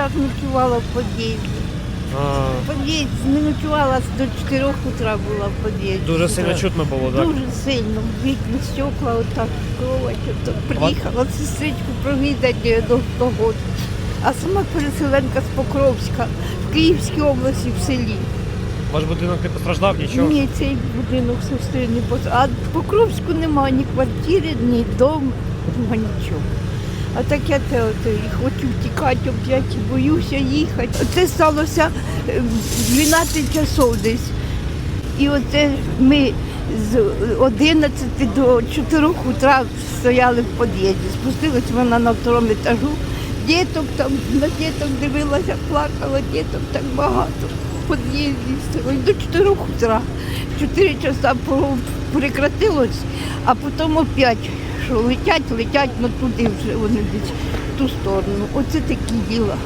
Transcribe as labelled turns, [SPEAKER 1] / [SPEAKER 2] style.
[SPEAKER 1] Так ночувала в під'їзді.
[SPEAKER 2] А,
[SPEAKER 1] В під'їзді не ночувала до 4 утра була в під'їзді.
[SPEAKER 2] дуже сильно чутно було, так?
[SPEAKER 1] Дуже сильно. Вікна, стекла, отак, кровать. Отак. Приїхала сестричку провідати до того. А сама переселенка з Покровська в Київській області в селі.
[SPEAKER 2] Ваш будинок не постраждав, нічого?
[SPEAKER 1] Ні, цей будинок сестри не пос... А в Покровську немає ні квартири, ні дому, нема нічого. А так я от, хочу втікати опять, боюся їхати. Це сталося е, в 12 часов десь. І оце ми з 11 до 4 утра стояли в під'їзді. Спустилась вона на второму етажу. Діток там, на діток дивилася, плакала, діток так багато. В під'їзді до 4 утра. 4 часа прекратилось, а потім опять, що летять, летять, ну туди вже вони десь в ту сторону. Оце такі діла.